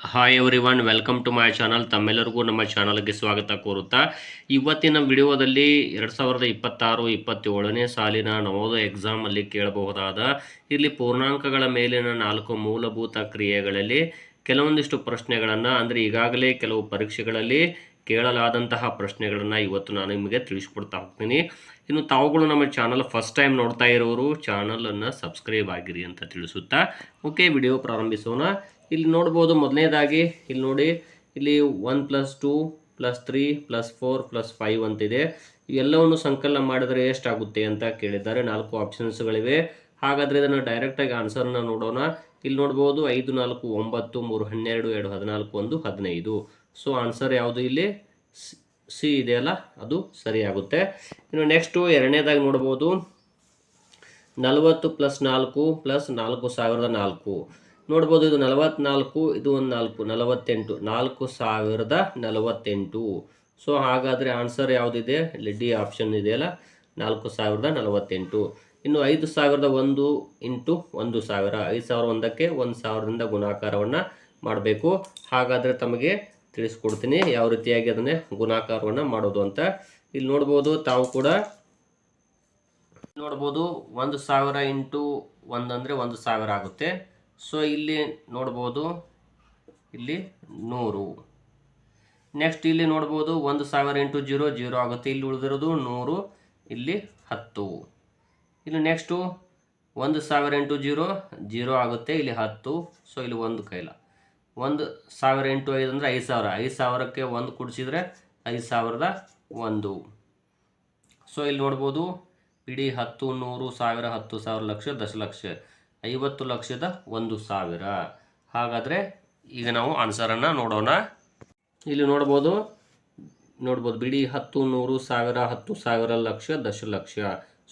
Hi everyone welcome to my channel ತಮ್ಮೆಲ್ಲರಿಗೂ ನಮ್ಮ ಚಾನಲ್ಗೆ ಸ್ವಾಗತ ಕೋರುತ್ತಾ. ಇವತ್ತಿನ ವಿಡಿಯೋದಲ್ಲಿ ಎರಡು ಸಾವಿರದ ಇಪ್ಪತ್ತಾರು, ಇಪ್ಪತ್ತೇಳನೇ ಸಾಲಿನ ನವೋದಯ ಎಕ್ಸಾಮಲ್ಲಿ ಕೇಳಬಹುದಾದ ಇಲ್ಲಿ ಪೂರ್ಣಾಂಕಗಳ ಮೇಲಿನ ನಾಲ್ಕು ಮೂಲಭೂತ ಕ್ರಿಯೆಗಳಲ್ಲಿ ಕೆಲವೊಂದಿಷ್ಟು ಪ್ರಶ್ನೆಗಳನ್ನು, ಅಂದರೆ ಈಗಾಗಲೇ ಕೆಲವು ಪರೀಕ್ಷೆಗಳಲ್ಲಿ ಕೇಳಲಾದಂತಹ ಪ್ರಶ್ನೆಗಳನ್ನು ಇವತ್ತು ನಾನು ನಿಮಗೆ ತಿಳಿಸ್ಕೊಡ್ತಾ ಹೋಗ್ತೀನಿ. ಇನ್ನು ತಾವುಗಳು ನಮ್ಮ ಚಾನಲ್ ಫಸ್ಟ್ ಟೈಮ್ ನೋಡ್ತಾ ಇರೋರು ಚಾನಲನ್ನು ಸಬ್ಸ್ಕ್ರೈಬ್ ಆಗಿರಿ ಅಂತ ತಿಳಿಸುತ್ತಾ. ಓಕೆ ವಿಡಿಯೋ ಪ್ರಾರಂಭಿಸೋಣ. ಇಲ್ಲಿ ನೋಡ್ಬೋದು ಮೊದಲನೇದಾಗಿ, ಇಲ್ಲಿ ನೋಡಿ, ಇಲ್ಲಿ one plus two plus three plus four plus five ಅಂತಿದೆ. ಇವೆಲ್ಲವನ್ನು ಸಂಕಲನ ಮಾಡಿದರೆ ಎಷ್ಟಾಗುತ್ತೆ ಅಂತ ಕೇಳಿದ್ದಾರೆ. ನಾಲ್ಕು ಆಪ್ಷನ್ಸ್ಗಳಿವೆ ಹಾಗಾದರೆ ಇದನ್ನು ಡೈರೆಕ್ಟಾಗಿ ಆನ್ಸರ್ನ ನೋಡೋಣ. ಇಲ್ಲಿ ನೋಡ್ಬೋದು ಐದು, ನಾಲ್ಕು, ಒಂಬತ್ತು, ಮೂರು, ಹನ್ನೆರಡು, ಎರಡು, ಹದಿನಾಲ್ಕು, ಒಂದು, ಹದಿನೈದು. ಸೊ ಆನ್ಸರ್ ಯಾವುದು ಇಲ್ಲಿ? ಸಿ ಇದೆಯಲ್ಲ ಅದು ಸರಿಯಾಗುತ್ತೆ. ಇನ್ನು ನೆಕ್ಸ್ಟು ಎರಡನೇದಾಗಿ ನೋಡ್ಬೋದು. ನಲವತ್ತು ಪ್ಲಸ್ ನಾಲ್ಕು ಪ್ಲಸ್ ನಾಲ್ಕು ಸಾವಿರದ ನಾಲ್ಕು. ನೋಡ್ಬೋದು, ಇದು ನಲವತ್ನಾಲ್ಕು, ಇದು ಒಂದು ನಾಲ್ಕು, ನಲವತ್ತೆಂಟು, ನಾಲ್ಕು ಸಾವಿರದ ನಲವತ್ತೆಂಟು. ಸೊ ಹಾಗಾದರೆ ಆನ್ಸರ್ ಯಾವುದಿದೆ? ಇಲ್ಲಿ ಡಿ ಆಪ್ಷನ್ ಇದೆಯಲ್ಲ, ನಾಲ್ಕು ಸಾವಿರದ ನಲವತ್ತೆಂಟು. ಇನ್ನು ಐದು ಸಾವಿರದ ಒಂದು ಇಂಟು ಒಂದು ಸಾವಿರ, ಐದು ಸಾವಿರ ಒಂದಕ್ಕೆ ಒಂದು ಸಾವಿರದಿಂದ ಗುಣಾಕಾರವನ್ನು ಮಾಡಬೇಕು. ಹಾಗಾದರೆ ತಮಗೆ ತಿಳಿಸ್ಕೊಡ್ತೀನಿ ಯಾವ ರೀತಿಯಾಗಿ ಅದನ್ನೇ ಗುಣಾಕಾರವನ್ನು ಮಾಡೋದು ಅಂತ. ಇಲ್ಲಿ ನೋಡ್ಬೋದು, ತಾವು ಕೂಡ ನೋಡ್ಬೋದು, ಒಂದು ಸಾವಿರ ಇಂಟು ಒಂದಂದರೆ ಒಂದು ಸಾವಿರ ಆಗುತ್ತೆ. ಸೊ ಇಲ್ಲಿ ನೋಡ್ಬೋದು, ಇಲ್ಲಿ ನೂರು. ನೆಕ್ಸ್ಟ್ ಇಲ್ಲಿ ನೋಡ್ಬೋದು, ಒಂದು ಸಾವಿರ ಎಂಟು ಜೀರೋ ಜೀರೋ ಆಗುತ್ತೆ. ಇಲ್ಲಿ ಉಳಿದಿರೋದು ನೂರು, ಇಲ್ಲಿ ಹತ್ತು. ಇಲ್ಲಿ ನೆಕ್ಸ್ಟು ಒಂದು ಸಾವಿರ ಎಂಟು ಜೀರೋ ಜೀರೋ ಆಗುತ್ತೆ, ಇಲ್ಲಿ ಹತ್ತು. ಸೊ ಇಲ್ಲಿ ಒಂದು ಕೈಲ. ಒಂದು ಸಾವಿರ ಎಂಟು ಐದು ಅಂದರೆ ಐದು ಸಾವಿರ. ಐದು ಸಾವಿರಕ್ಕೆ ಒಂದು ಕೊಡಿಸಿದರೆ ಐದು ಸಾವಿರದ ಒಂದು. ಸೊ ಇಲ್ಲಿ ನೋಡ್ಬೋದು, ಇಡೀ ಹತ್ತು ನೂರು ಸಾವಿರ, ಹತ್ತು ಸಾವಿರ ಲಕ್ಷ, ದಶಲಕ್ಷ. ಐವತ್ತು ಲಕ್ಷದ ಒಂದು ಸಾವಿರ. ಹಾಗಾದರೆ ಈಗ ನಾವು ಆನ್ಸರನ್ನು ನೋಡೋಣ. ಇಲ್ಲಿ ನೋಡ್ಬೋದು ನೋಡ್ಬೋದು ಬಿಡಿ, ಹತ್ತು ನೂರು ಸಾವಿರ, ಹತ್ತು ಸಾವಿರ ಲಕ್ಷ ದಶಲಕ್ಷ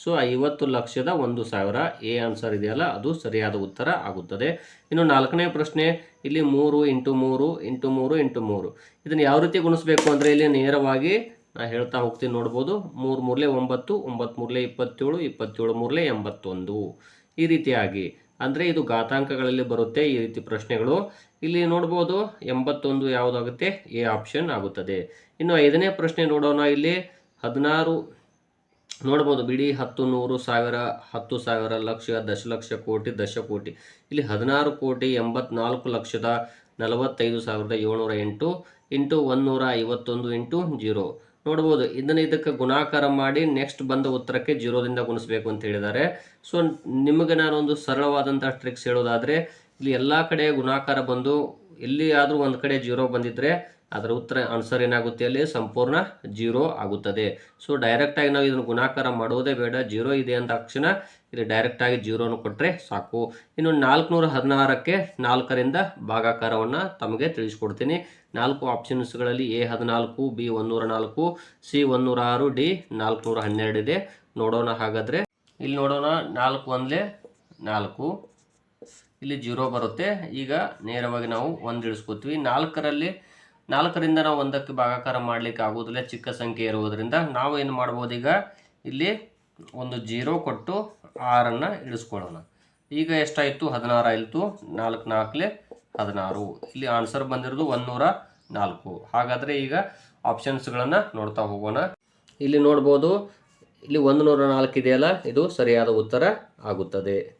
ಸೊ ಐವತ್ತು ಲಕ್ಷದ ಒಂದು ಸಾವಿರ. ಎ ಆನ್ಸರ್ ಇದೆಯಲ್ಲ, ಅದು ಸರಿಯಾದ ಉತ್ತರ ಆಗುತ್ತದೆ. ಇನ್ನು ನಾಲ್ಕನೇ ಪ್ರಶ್ನೆ, ಇಲ್ಲಿ ಮೂರು ಇಂಟು ಮೂರು ಇಂಟು ಮೂರು ಇಂಟು ಮೂರು. ಇದನ್ನು ಯಾವ ರೀತಿ ಗುಣಿಸ್ಬೇಕು ಅಂದರೆ ಇಲ್ಲಿ ನೇರವಾಗಿ ನಾ ಹೇಳ್ತಾ ಹೋಗ್ತೀನಿ ನೋಡ್ಬೋದು. ಮೂರು ಮೂರಲೆ ಒಂಬತ್ತು ಒಂಬತ್ತು ಮೂರಲೆ ಇಪ್ಪತ್ತೇಳು ಇಪ್ಪತ್ತೇಳು ಮೂರಲೆ ಎಂಬತ್ತೊಂದು. ಈ ರೀತಿಯಾಗಿ. ಅಂದರೆ ಇದು ಘಾತಾಂಕಗಳಲ್ಲಿ ಬರುತ್ತೆ ಈ ರೀತಿ ಪ್ರಶ್ನೆಗಳು. ಇಲ್ಲಿ ನೋಡ್ಬೋದು ಎಂಬತ್ತೊಂದು ಯಾವುದಾಗುತ್ತೆ? ಎ ಆಪ್ಷನ್ ಆಗುತ್ತದೆ. ಇನ್ನು ಐದನೇ ಪ್ರಶ್ನೆ ನೋಡೋಣ ಇಲ್ಲಿ. ಹದಿನಾರು, ನೋಡ್ಬೋದು ಬಿಡಿ, ಹತ್ತು ನೂರು ಸಾವಿರ, ಹತ್ತು ಸಾವಿರ ಲಕ್ಷ, ದಶಲಕ್ಷ ಕೋಟಿ, ದಶಕೋಟಿ. ಇಲ್ಲಿ ಹದಿನಾರು ಕೋಟಿ, ಎಂಬತ್ನಾಲ್ಕು ಲಕ್ಷದ ನಲವತ್ತೈದು ಸಾವಿರದ ಏಳ್ನೂರ ಎಂಟು, ಇಂಟು ಒಂದುನೂರ ಐವತ್ತೊಂದು ಇಂಟು ಜೀರೋ. ನೋಡ್ಬೋದು. ಇದನ್ನು ಇದಕ್ಕೆ ಗುಣಾಕಾರ ಮಾಡಿ ನೆಕ್ಸ್ಟ್ ಬಂದ ಉತ್ತರಕ್ಕೆ ಜೀರೋದಿಂದ ಗುಣಿಸ್ಬೇಕು ಅಂತ ಹೇಳಿದ್ದಾರೆ. ಸೊ ನಿಮಗೆ ಒಂದು ಸರಳವಾದಂಥ ಟ್ರಿಕ್ಸ್ ಹೇಳೋದಾದರೆ, ಇಲ್ಲಿ ಎಲ್ಲ ಕಡೆ ಗುಣಾಕಾರ ಬಂದು ಎಲ್ಲಿ ಆದರೂ ಒಂದು ಕಡೆ ಜೀರೋ ಬಂದಿದ್ದರೆ ಅದರ ಉತ್ತರ ಆನ್ಸರ್ ಏನಾಗುತ್ತೆ ಅಲ್ಲಿ? ಸಂಪೂರ್ಣ ಜೀರೋ ಆಗುತ್ತದೆ. ಸೊ ಡೈರೆಕ್ಟಾಗಿ ನಾವು ಇದನ್ನು ಗುಣಾಕಾರ ಮಾಡೋದೇ ಬೇಡ. ಜೀರೋ ಇದೆ ಅಂದ ತಕ್ಷಣ ಇಲ್ಲಿ ಡೈರೆಕ್ಟಾಗಿ ಜೀರೋನು ಕೊಟ್ಟರೆ ಸಾಕು. ಇನ್ನು ನಾಲ್ಕುನೂರ ಹದಿನಾರಕ್ಕೆ ನಾಲ್ಕರಿಂದ ಭಾಗಾಕಾರವನ್ನು ತಮಗೆ ತಿಳಿಸ್ಕೊಡ್ತೀನಿ. ನಾಲ್ಕು ಆಪ್ಷನ್ಸ್ಗಳಲ್ಲಿ ಎ ಹದಿನಾಲ್ಕು ಬಿ ಒಂದೂರ ನಾಲ್ಕು ಸಿ ಒಂದೂರ ಆರು ಡಿ ನಾಲ್ಕುನೂರ ಹನ್ನೆರಡು ಇದೆ. ನೋಡೋಣ ಹಾಗಾದರೆ. ಇಲ್ಲಿ ನೋಡೋಣ, ನಾಲ್ಕು ಒಂದಲೇ ನಾಲ್ಕು. ಇಲ್ಲಿ ಜೀರೋ ಬರುತ್ತೆ. ಈಗ ನೇರವಾಗಿ ನಾವು ಒಂದು ಇಳಿಸ್ಕೋತೀವಿ. ನಾಲ್ಕರಲ್ಲಿ ನಾಲ್ಕರಿಂದ ನಾವು ಒಂದಕ್ಕೆ ಭಾಗಾಕಾರ ಮಾಡಲಿಕ್ಕೆ ಆಗೋದಿಲ್ಲ ಚಿಕ್ಕ ಸಂಖ್ಯೆ ಇರುವುದರಿಂದ. ನಾವು ಏನು ಮಾಡ್ಬೋದು ಈಗ ಇಲ್ಲಿ ಒಂದು ಜೀರೋ ಕೊಟ್ಟು ಆರನ್ನು ಇಳಿಸ್ಕೊಳ್ಳೋಣ. ಈಗ ಎಷ್ಟಾಯಿತು? ಹದಿನಾರು ಆಯಿತು. ನಾಲ್ಕು ನಾಲ್ಕಲೆ ಹದಿನಾರು. ಇಲ್ಲಿ ಆನ್ಸರ್ ಬಂದಿರೋದು ಒಂದೂರ ನಾಲ್ಕು. ಹಾಗಾದರೆ ಈಗ ಆಪ್ಷನ್ಸ್ಗಳನ್ನು ನೋಡ್ತಾ ಹೋಗೋಣ. ಇಲ್ಲಿ ನೋಡ್ಬೋದು. ಇಲ್ಲಿ ಒಂದು ನೂರ ನಾಲ್ಕು ಇದೆಯಲ್ಲ? ಇದು ಸರಿಯಾದ ಉತ್ತರ ಆಗುತ್ತದೆ.